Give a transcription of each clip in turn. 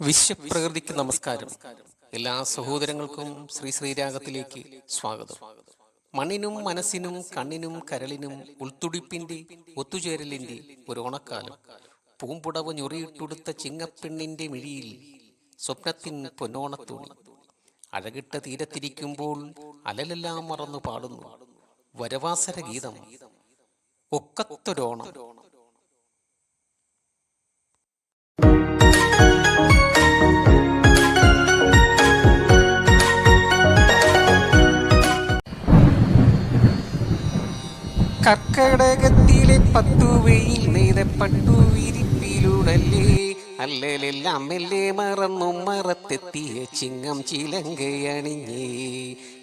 വിശ്വപ്രകൃതിക്ക് നമസ്കാരം. എല്ലാ സഹോദരങ്ങൾക്കും ശ്രീ ശ്രീരാഗത്തിലേക്ക് സ്വാഗതം. മണ്ണിനും മനസ്സിനും കണ്ണിനും കരളിനും ഉൾത്തുടിപ്പിന്റെ ഒത്തുചേരലിന്റെ ഒരു ഓണക്കാലം. പൂമ്പുടവ് ഞൊറിയിട്ടുടുത്ത ചിങ്ങപ്പെണ്ണിന്റെ മിഴിയിൽ സ്വപ്നത്തിൻ പൊന്നോണത്തുണി. അഴകിട്ട തീരത്തിരിക്കുമ്പോൾ അലലെല്ലാം മറന്നു പാടുന്നു. വരവാസര ഗീതം ഒക്കത്തൊരോണം. കർക്കടകത്തിലെ പത്തു വെയിൽ നേരെ പട്ടു വിരിപ്പിലൂടല്ലേ അല്ലെല്ലാം മെല്ലെ മറന്നും മറത്തെത്തിയ ചിങ്ങം ചിലങ്കയണിഞ്ഞേ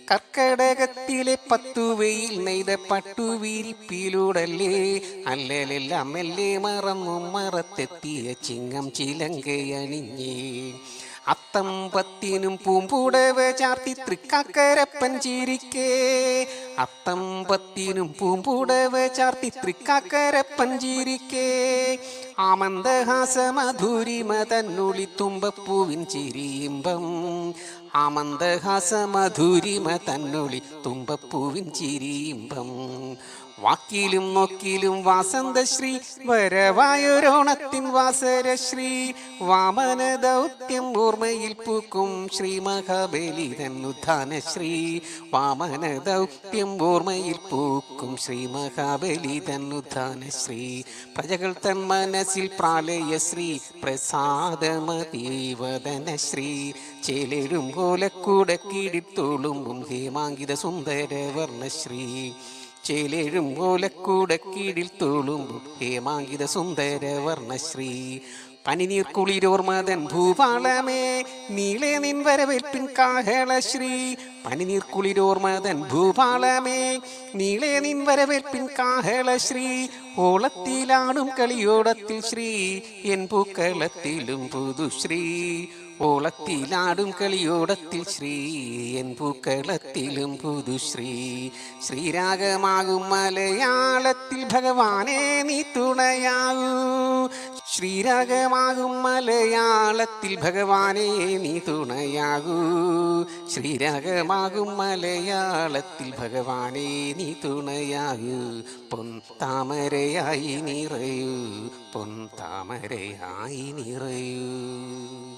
കർക്കടകത്തിലെ പത്തു വെയിൽ നെയ്ത പട്ടുവിരിപ്പിലൂടല്ലേ അല്ലെല്ലാം മെല്ലെ മറന്നും മറത്തെത്തിയ ചിങ്ങം ചിലങ്കയണിഞ്ഞേ അത്തമ്പത്തിനും പൂമ്പുടവ ചാർത്തി തൃക്കാക്കരപ്പൻ ചിരിക്കേ. അത്തമ്പത്തിനും പൂമ്പുടവ ചാർത്തി തൃക്കാക്കരപ്പൻ ചിരിക്കേ. ആമന്ദഹാസമധുരിമ തന്നുളി തുമ്പപ്പൂവിൻ ചിരിയിമ്പം. ആമന്ദഹാസമധുരിമ തന്നുളി തുമ്പപ്പൂവിൻ ചിരിയിമ്പം. വാക്കിലും നോക്കിലും വാസന്തശ്രീ വരവായൊരോണത്തിൻ വാസരശ്രീ വാമന ദൗത്യം ഓർമ്മയിൽ പൂക്കും ശ്രീ മഹാബലി തന്നുധാനശ്രീ വാമന ദൗത്യം ഓർമ്മയിൽ പൂക്കും ശ്രീ മഹാബലി തന്നുധാനശ്രീ പ്രജകൾ തൻ മനസ്സിൽ പ്രാലയശ്രീ പ്രസാദമതീവദനശ്രീ ചേലരും കോലക്കൂടെ കീടിത്തോളും ഹേമാങ്കിത സുന്ദര വർണശ്രീ ചേലേഴും ഓലക്കൂടെ കീഴിൽ തോളുമ്പും ഹേമാങ്കിത സുന്ദര വർണശ്രീ. പനിനീർ കുളിരോർ മതൻ ഭൂപാളമേ നീളെ നിൻ വരവേൽപ്പിൻ കാഹളശ്രീ. പനിനീർ കുളിരോർ മതൻ ഭൂപാളമേ നീളെ നിൻ വരവേൽപ്പിൻ കാഹളശ്രീ. ഓളത്തിലാണും കളിയോടത്തിൽ ശ്രീ എൻ പൂക്കളത്തിലും പുതുശ്രീ. ഓളത്തിലാടും കളിയോടത്തിൽ ശ്രീ എൻ പൂക്കളത്തിലും പുതുശ്രീ. ശ്രീരാഗമാകും മലയാളത്തിൽ ഭഗവാനെ നീ തുണയാകൂ. ശ്രീരാഗമാകും മലയാളത്തിൽ ഭഗവാനെ നീ തുണയാകൂ. ശ്രീരാഗമാകും മലയാളത്തിൽ ഭഗവാനെ നീ തുണയാകൂ. പൊൻ താമരയായി നിറയൂ. പൊൻ താമരയായി നിറയൂ.